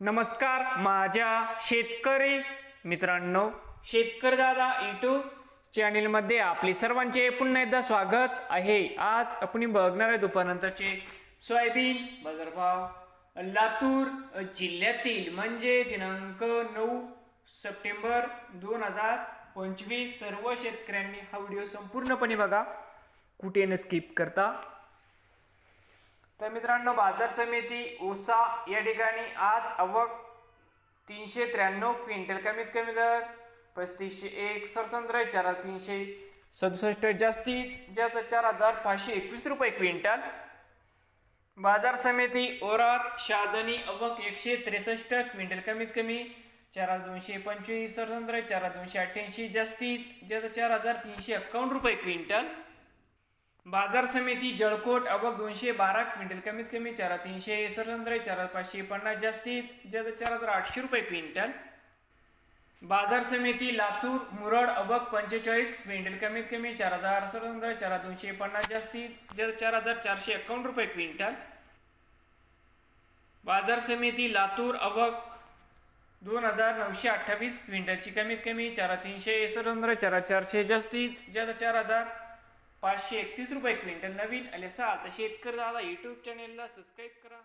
नमस्कार माझ्या शेतकरी मित्रांनो. शेतकरी दादा यूट्यूब चॅनेलमध्ये आपले सर्वांचे पुन्हा एकदा स्वागत आहे. आज आपण बघणार आहे दुपारनंतरचे सोयाबीन बाजारभाव लातूर जिल्ह्यातील म्हणजे दिनांक नऊ सप्टेंबर दोन हजार पंचवीस सर्व शेतकऱ्यांनी हा व्हिडिओ संपूर्णपणे बघा. कुठे न स्किप करता. तर मित्रांनो बाजार समिती ओसा या ठिकाणी आज आवक तीनशे त्र्याण्णव क्विंटल कमीत कमी दर पस्तीसशे एक सरसंत्र चार हजार तीनशे सदुसष्ट जास्तीत जास्त चार हजार पाचशे एकवीस रुपये क्विंटल. बाजार समिती ओरात शाजनी अवक एकशे त्रेसष्ट क्विंटल कमीत कमी चार हजार दोनशे पंचवीस सरसंत्र चार हजार दोनशे अठ्ठ्याऐंशी जास्तीत जास्त चार हजार तीनशे एक्कावन्न रुपये क्विंटल. बाजार समिती जळकोट अवक दोनशे बारा क्विंटल कमीत कमी चारा तीनशे सरसंत्र चार पाचशे पन्नास जास्तीत जास्त चार हजार आठशे रुपये क्विंटल. बाजार समिती लातूर मुरड अबक पंचेचाळीस क्विंटल कमीत कमी चार हजार सरसंत्र चारा दोनशे पन्नास जास्तीत जास्त चार हजार चारशे एकावन्न रुपये क्विंटल. बाजार समिती लातूर अवक दोन हजार नऊशे अठ्ठावीस क्विंटलची कमीत कमी चारा तीनशे सरसंत्र चारा चारशे जास्तीत जास्त चार हजार पाचशे एकतीस रुपये क्विंटल नवीन आले आता तर शेतकरी दादा यूट्यूब चॅनेलला सबस्क्राईब करा.